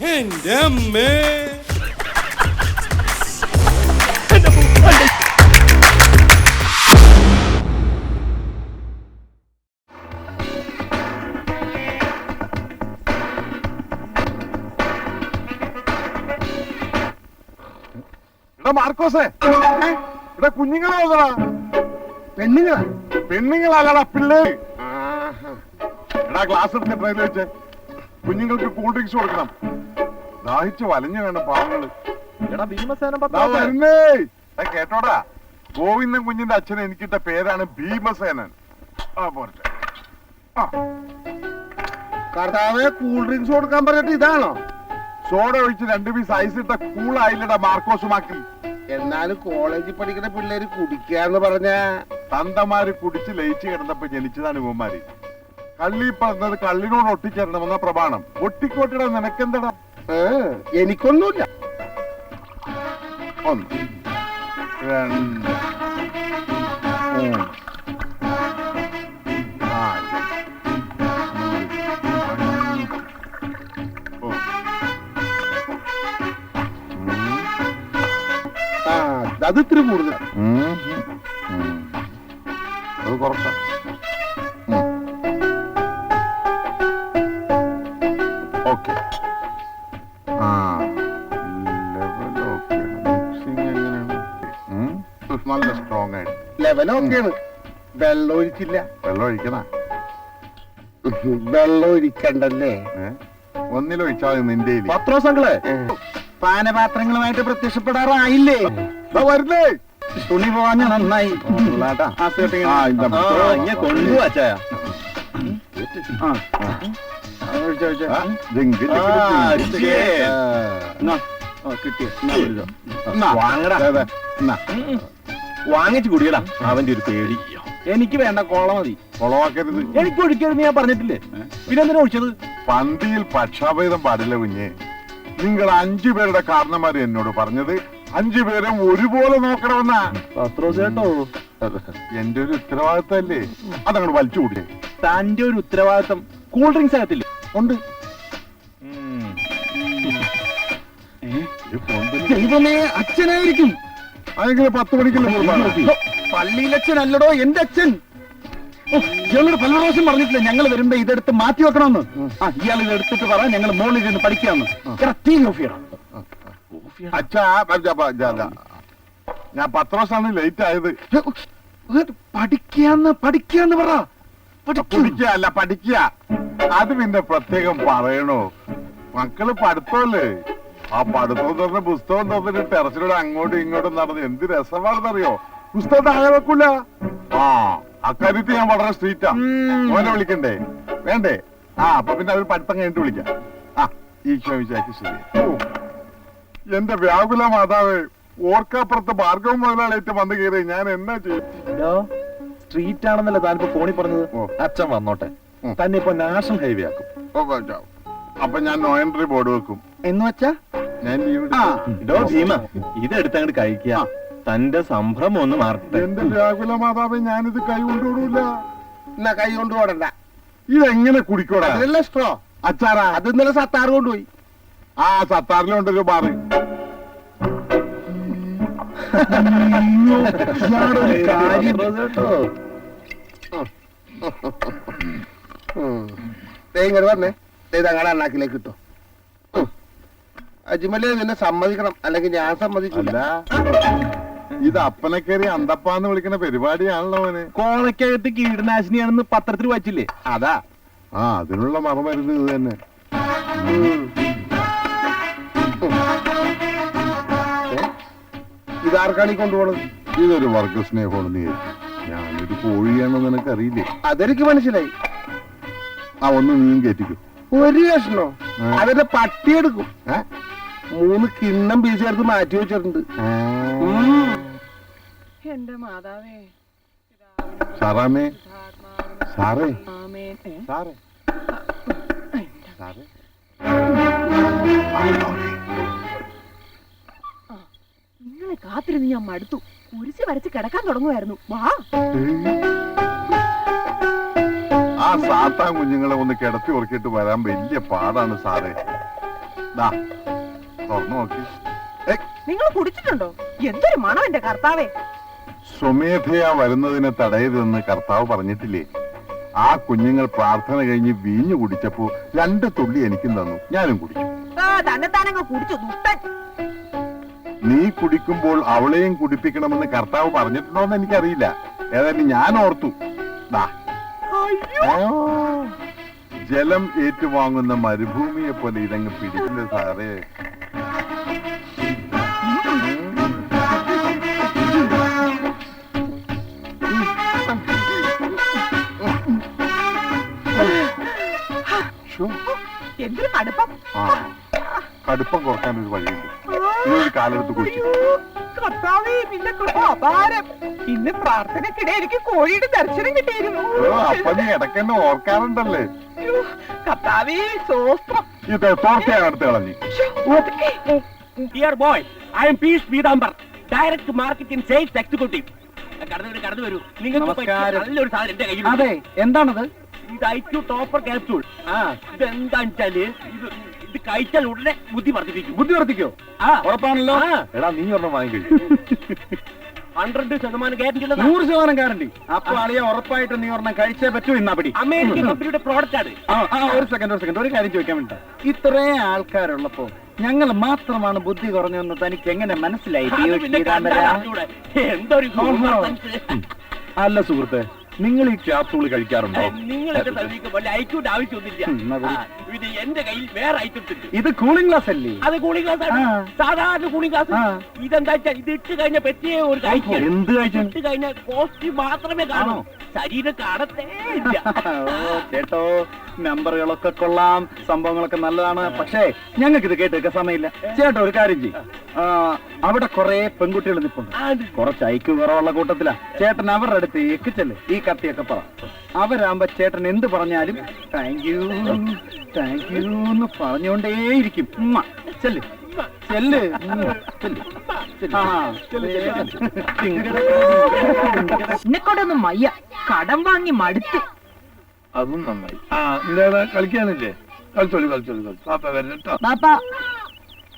എന്റെ അമ്മേ മാർക്കോസേ. ഇവിടെ കുഞ്ഞുങ്ങളെ നോക്കടാ പെണ്ണുങ്ങളാ? പെണ്ണുങ്ങളല്ലടാ പിള്ളേര് എടാ ക്ലാസ് എടുത്ത് ട്രെയിനിൽ വെച്ച് കുഞ്ഞുങ്ങൾക്ക് കൂൾ ഡ്രിങ്ക്സ് കൊടുക്കണം. ദാഹിച്ച് വലഞ്ഞു വേണ്ട പാവങ്ങൾ. എടാ ഭീമസേന ദാ കേട്ടോടാ? ഗോവിന്ദൻ കുഞ്ഞിന്റെ അച്ഛൻ എനിക്കിട്ട പേരാണ് ഭീമസേനൻ. ആ പോരട്ടെ. കർത്താവെ കൂൾ ഡ്രിങ്ക്സ് കൊടുക്കാൻ പറഞ്ഞിട്ട് ഇതാണോ? സോഡ ഒഴിച്ച് രണ്ടു പീസ് ഐസ് ഇട്ട കൂളായില്ലടാ മാർക്കോസുമാക്കി എന്നാലും കോളേജിൽ പഠിക്കുന്ന പിള്ളേര് കുടിക്കാന്ന് പറഞ്ഞ. തന്തമാര് കുടിച്ച് ലയിച്ച് കിടന്നപ്പോ ജനിച്ചതാണ് ഇവന്മാര്. കള്ളി പറഞ്ഞത് കള്ളിനോട് ഒട്ടിച്ചേരണമെന്ന പ്രമാണം. ഒട്ടിക്കോട്ടിട നിനക്കെന്തടാ എനിക്കൊന്നുമില്ല അത് ഇത്തിരി കൂടുതലാണ്. അത് കുറച്ച നല്ല സ്ട്രോങ് ആയിട്ട് ലെവലൊക്കെയാണ് വെള്ളം ഒഴിച്ചില്ല വെള്ളം ഒഴിക്കണ? വെള്ളം ഒഴിക്കണ്ടല്ലേ? ഒന്നിലൊഴിച്ചാൽ നിന്റെ പത്രോസങ്ങളെ പാനപാത്രങ്ങളുമായിട്ട് പ്രത്യക്ഷപ്പെടാറായില്ലേ? വരുന്നേ. തുണി പോവാഞ്ഞ നന്നായി. ആ, വാങ്ങിച്ചു കുടിയടാ. അവന്റെ ഒരു പേടി. എനിക്ക് വേണ്ട കൊള മതി. കൊളവാക്കരുത് എനിക്ക് ഒഴിക്കരുത് ഞാൻ പറഞ്ഞിട്ടില്ലേ? പിന്നെ എന്തിനാ ഒഴിച്ചത്? പന്തിയിൽ പക്ഷാഭേദം പാടില്ല കുഞ്ഞെ. നിങ്ങൾ അഞ്ചു പേരുടെ കാരണന്മാര് എന്നോട് പറഞ്ഞത് അഞ്ചു പേരും ഒരുപോലെ നോക്കണമെന്നാ. കേട്ടോ എന്റെ ഒരു ഉത്തരവാദിത്തല്ലേ? അതങ്ങോട്ട് വലിച്ചു കൂടിയേ തന്റെ ഒരു ഉത്തരവാദിത്തം കൂൾ ഡ്രിങ്ക്സ് അകത്തില്ലേ? ഉണ്ട്. ദൈവമേ അച്ഛനായിരിക്കും. അതെങ്കിലും പത്ത് മണിക്കുള്ള പള്ളിയിലച്ഛൻ അല്ലടോ എന്റെ അച്ഛൻ ഇയാളോട് പല പ്രാവശ്യം പറഞ്ഞിട്ടില്ല ഞങ്ങൾ വരുമ്പോ ഇതെടുത്ത് മാറ്റി വെക്കണമെന്ന്? ആ ഇയാൾ ഇത് എടുത്തിട്ട് പറ ഞങ്ങൾ മോളിൽ ഇരുന്ന് പഠിക്കാന്ന് എടാ, തീ അച്ഛാ. ഞാൻ പത്ത് ദിവസമാണ് ലേറ്റ് ആയത്. പഠിക്കാന്ന് പഠിക്കാന്ന് പറ. പഠിക്കല്ല പഠിക്കുക അത് പിന്നെ പ്രത്യേകം പറയണോ? മക്കൾ പഠിത്തമല്ലേ ആ പഠിത്തം തുറന്ന പുസ്തകം തന്നിട്ട് ടെറസിലൂടെ അങ്ങോട്ടും ഇങ്ങോട്ടും നടന്ന് എന്ത് രസമാണെന്നറിയോ? പുസ്തകം താഴെ വെക്കൂല. ആ അക്കാര്യത്തിൽ ഞാൻ വളരെ സ്ട്രീറ്റാ മോനെ വിളിക്കണ്ടേ? വേണ്ടേ? ആ അപ്പൊ പിന്നെ അവർ പഠിത്തം കഴിഞ്ഞിട്ട് വിളിക്കാം. ആ ഈശോ വിചാരിച്ചു ശരി. ഓ, എന്റെ വ്യാകുല മാതാവ് ഓർക്കാപ്പുറത്ത് ഭാർഗവ മുതലാളിയായിട്ട് വന്നു കയറി ഞാൻ എന്നാ ചെയ്യും? സ്ട്രീറ്റ് ആണെന്നല്ല താനിപ്പോ ഫോണി പറഞ്ഞത്. അച്ഛൻ വന്നോട്ടെ. തന്നെ ഇപ്പൊ നാഷണൽ ഹൈവേ ആക്കും. അപ്പൊ ഞാൻ നോയൻട്രി ബോർഡ് വെക്കും. എന്ന് വെച്ചാ. ഇതോ ഭീമ. ഇതെടുത്ത് അങ്ങോട്ട് കഴിക്കുക തന്റെ സംഭ്രമം ഒന്ന് മാറട്ടെ. എന്റെ രാഹുല മാതാവ് ഞാനിത് കൈ കൊണ്ടുപോടൂല എന്നാ കൈ കൊണ്ടുപോടണ്ട ഇതെങ്ങനെ കുടിക്കോടാ? സ്ട്രോ അച്ചാറാ? അത് ഇന്നലെ സത്താറ് കൊണ്ടുപോയി. ആ സത്താറിലുണ്ടൊരു ബാറ്. ഇങ്ങോട്ട് വന്നേ. അണ്ണാക്കിലേക്ക് കിട്ടും അജ്മലെ നിന്നെ സമ്മതിക്കണം. അല്ലെങ്കിൽ ഞാൻ സമ്മതിക്കില്ല അല്ല. ഇത് അപ്പനെ കയറി അന്തപ്പാന്ന് വിളിക്കുന്ന പരിപാടിയാണല്ലോ മോനെ കോണയ്ക്കകത്ത് കീടനാശിനിയാണെന്ന് പത്രത്തിൽ വച്ചില്ലേ അതാ. ആ അതിനുള്ള മറമരുന്ന് ഇത് തന്നെ. ഇതാർക്കാണ് ഈ കൊണ്ടുപോണത്? ഇതൊരു വർഗ സ്നേഹമാണ് നീ. ഞാനൊരു കോഴിയാണെന്ന് നിനക്കറിയില്ലേ? അതെനിക്ക് മനസ്സിലായി. ആ ഒന്ന് നീയും കയറ്റിക്കും ഒരു കഷ്ണോ. അതിന്റെ പട്ടിയെടുക്കും ഏ? മൂന്ന് കിണ്ണം പീസ് ചേർത്ത് മാറ്റി വെച്ചിട്ടുണ്ട്. എന്റെ മാതാവേ. സാറാമേ. സാറേ? സാറേ. സാറേ. നിങ്ങളെ കാത്തിരുന്ന് ഞാൻ മടുത്തു. കുരിശ് വരച്ച് കിടക്കാൻ തുടങ്ങുമായിരുന്നു. വാ. ആ സാത്താൻ കുഞ്ഞുങ്ങളെ ഒന്ന് കിടത്തി ഉറക്കിയിട്ട് വരാൻ വലിയ പാടാണ് സാറേ. ദാ തുറന്നു നോക്കി നിങ്ങൾ കുടിച്ചിട്ടുണ്ടോ? എന്തൊരു മണം എന്റെ കർത്താവേ. സ്വമേധയാ വരുന്നതിനെ തടയരുതെന്ന് കർത്താവ് പറഞ്ഞിട്ടില്ലേ? ആ കുഞ്ഞുങ്ങൾ പ്രാർത്ഥന കഴിഞ്ഞ് വീഞ്ഞു കുടിച്ചപ്പോ രണ്ട് തുള്ളി എനിക്കും തന്നു. ഞാനും കുടിച്ചു. കുടിച്ചു നീ കുടിക്കുമ്പോൾ അവളെയും കുടിപ്പിക്കണമെന്ന് കർത്താവ് പറഞ്ഞിട്ടുണ്ടോ പറഞ്ഞിട്ടുണ്ടോന്ന് എനിക്കറിയില്ല. ഏതായാലും ഞാൻ ഓർത്തു. ദാ. അയ്യോ. ജലം ഏറ്റുവാങ്ങുന്ന മരുഭൂമിയെ പോലെ ഇതങ്ങ് പിടിക്കില്ല സാറേ. എന്തൊരു കടുപ്പം. കുറയ്ക്കാൻ ഒരു വഴിയുണ്ട്. ഇതൊരു കാലെടുത്ത് കുടിച്ചു അയ്യോ കർത്താവേ നിന്റെ കൃപ അപാരം. ഇന്ന് പ്രാർത്ഥനക്കിടെ എനിക്ക് കോഴിയുടെ ദർശനം കിട്ടിയിരുന്നു. അപ്പൊ നീ ഇടയ്ക്കെന്നെ ഓർക്കാറുണ്ടല്ലേ? കർത്താവേ സോസ്ത്രം ഇത് തോർച്ചയാണ് എടുത്ത് കളഞ്ഞു ശ്ശോ, ഒതുക്കി. Dear boy I M piece Peethambar direct marketing sales executive കടന്നു വരൂ കടന്നു വരൂ. നിങ്ങൾക്ക് പറ്റിയ നമസ്കാരം. നല്ലൊരു സാധനം എന്റെ കയ്യിൽ അതെ എന്താണത്? ഇത് ഐക്യു ടോപ്പർ ക്യാപ്സൂൾ ആ. ഇതെന്താന്ന് വെച്ചാൽ ഇത് ഇത് കഴിച്ചാൽ ഉടനെ ബുദ്ധി വർദ്ധിപ്പിക്കും. ബുദ്ധി വർദ്ധിക്കോ? ആ. ഉറപ്പാണല്ലോ? എടാ നീ ഒരെണ്ണം വാങ്ങിക്കഴിച്ചു ഹൺഡ്രഡ് ശതമാനം ഗ്യാരണ്ടി ഉള്ളതാ. നൂറ് ശതമാനം ഗ്യാരണ്ടി അപ്പൊ അളിയ ഉറപ്പായിട്ട് നീ ഒരെണ്ണം കഴിച്ചേ പറ്റൂ ഇന്നാ പിടി. അമേരിക്കൻ കമ്പനിയുടെ പ്രോഡക്റ്റ് ആണ്. ആ ആ, ഒരു സെക്കൻഡ് ഒരു സെക്കൻഡ് ഒരു കാര്യം ചോദിക്കാൻ വേണ്ടി. ഇത്രയും ആൾക്കാരുള്ളപ്പോ ഞങ്ങൾ മാത്രമാണ് ബുദ്ധി കുറഞ്ഞതെന്ന് തനിക്ക് എങ്ങനെ മനസ്സിലായി? അത് ഡിയോ പിന്നെ ശ്രീരാമരാ? കണ്ടാൽ അറിഞ്ഞൂടെ. എന്തൊരു ഓഹോ. അല്ല സുഹൃത്തെ നിങ്ങൾ ഈ ക്യാപ്സൂൾ കഴിക്കാറുണ്ടോ? നിങ്ങളൊക്കെ ആവശ്യമൊന്നുമില്ല. എന്റെ കയ്യിൽ വേറെ ഐറ്റംസ് ഉണ്ട്. ഇത് കൂളിംഗ് ഗ്ലാസ് അല്ലേ? അത് കൂളിംഗ് ഗ്ലാസ് ആണ്. ആ. സാധാരണ കൂളിംഗ് ഗ്ലാസ് ആ. ഇതെന്താ വെച്ചാൽ ഇത് ഇട്ട് കഴിഞ്ഞ പറ്റിയേ ഒരു കാഴ്ച എന്ത് കഴിച്ചു ഇട്ട് കഴിഞ്ഞാൽ കോസ്റ്റ് മാത്രമേ കാണൂ. ആണോ? ശരീരം കാണത്തേ ഇല്ല. ഓ ചേട്ടോ. നമ്പറുകളൊക്കെ കൊള്ളാം. സംഭവങ്ങളൊക്കെ നല്ലതാണ്. പക്ഷേ ഞങ്ങൾക്ക് ഇത് കേട്ട് വെക്കാൻ സമയമില്ല. ചേട്ടാ ഒരു കാര്യം ചെയ്യും. അവിടെ കുറെ പെൺകുട്ടികൾ നിൽപ്പുണ്ട് കുറച്ച് ഐക്യു കുറവുള്ള കൂട്ടത്തിലാ. ചേട്ടൻ അവരുടെ അടുത്ത് എക്കിച്ചല്ലേ ഈ കത്തിയൊക്കെ പറ. അവരാകുമ്പോ ചേട്ടൻ എന്ത് പറഞ്ഞാലും താങ്ക് യു താങ്ക് യു എന്ന് പറഞ്ഞുകൊണ്ടേയിരിക്കും. ഉമ്മ ചെല്ല്. ചെല്ല്. എന്നെക്കൊണ്ടൊന്നും വയ്യ. കടം വാങ്ങി മടുത്തു. അതും നന്നായി. ആ എന്താടാ കളിക്കാനില്ലേ? കളിച്ചോളി കളിച്ചോളി കളിച്ചു പാപ്പ വരട്ടോ പാപ്പ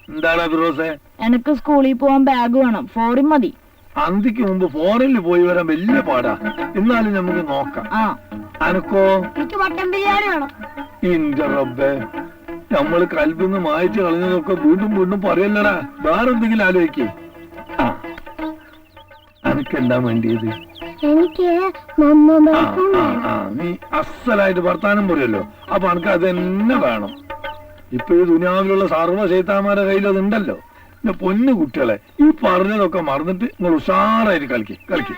എന്താണ് ഫിറോസെ? എനിക്ക് സ്കൂളിൽ പോവാൻ ബാഗ് വേണം. ഫോറിൻ മതി. അന്തിക്ക് മുമ്പ് ഫോറിനിൽ പോയി വരാൻ വലിയ പാടാ. എന്നാലും നമുക്ക് നോക്കാം. ആ. അനക്കോ? എനിക്ക് മട്ടൻ ബിരിയാണി വേണം. ഇന്റെ റബ്ബേ. നമ്മൾ കൽബിന്ന് മായച്ച് കളഞ്ഞതൊക്കെ വീണ്ടും വീണ്ടും പറയല്ലടാ. വേറെന്തെങ്കിലും ആലോചിക്കേ. ആ. അനക്കെന്താ വേണ്ടിയത്? എനിക്ക് നീ അസലായിട്ട് വർത്താനം പറയല്ലോ. അപ്പൊ അനക്ക് അത് തന്നെ വേണം. ഇപ്പൊ ഈ ദുനിയാവിലുള്ള സർവ ചേത്താമാരെ കയ്യിൽ അതുണ്ടല്ലോ. പൊന്നു കുട്ടികളെ ഈ പറഞ്ഞതൊക്കെ മറന്നിട്ട് നിങ്ങൾ ഉഷാറായിട്ട് കളിക്കും കളിക്ക്.